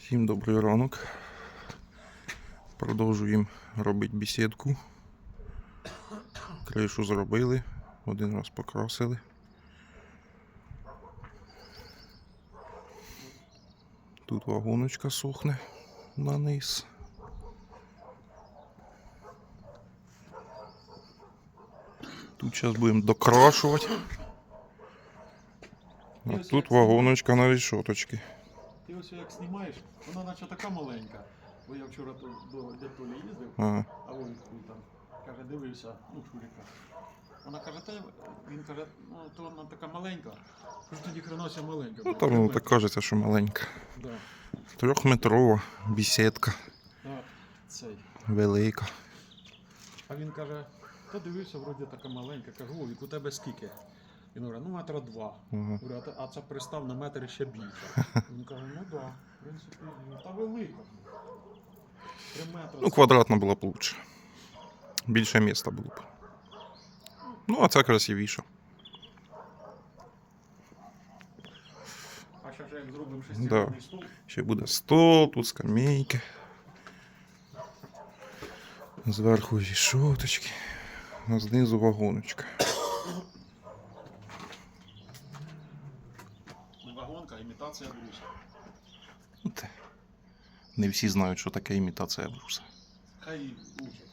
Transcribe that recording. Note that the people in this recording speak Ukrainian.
Всім добрий ранок. Продовжуємо робити бесідку. Кришу зробили, один раз покрасили. Тут вагоночка сохне на низ. Тут зараз будемо докрашувати. А тут вагоночка на рішоточки. Ти ось як знімаєш, вона наче така маленька. Бо я вчора то, до Толі їздив, Ага. а він там каже, дивився, ну, Шуріка. Вона каже, та він каже, ну то вона така маленька. Кажу, тоді хренося маленька. Ну там воно так кажеться, що маленька. Да. Трьохметрова бесідка, А, цей. велика. А він каже, та дивився, вроді така маленька. Кажу, Вовік, у тебе скільки? Він говорить, ну метра два. Ага. Говорю, а, а це пристав на метр ще більше. Він каже, ну так, да, в принципі, ну, та велика. Три метри. Ну, квадратна була б лучше. Більше міста було б. Ну, а ця красивіша. А ще ж як зробимо Да. стол, Ще буде стол, тут скамейки. Зверху рішоточки. А знизу вагоночка. Не вагонка, а імітація бруса. Не всі знають, що таке імітація бруса. Хай учать.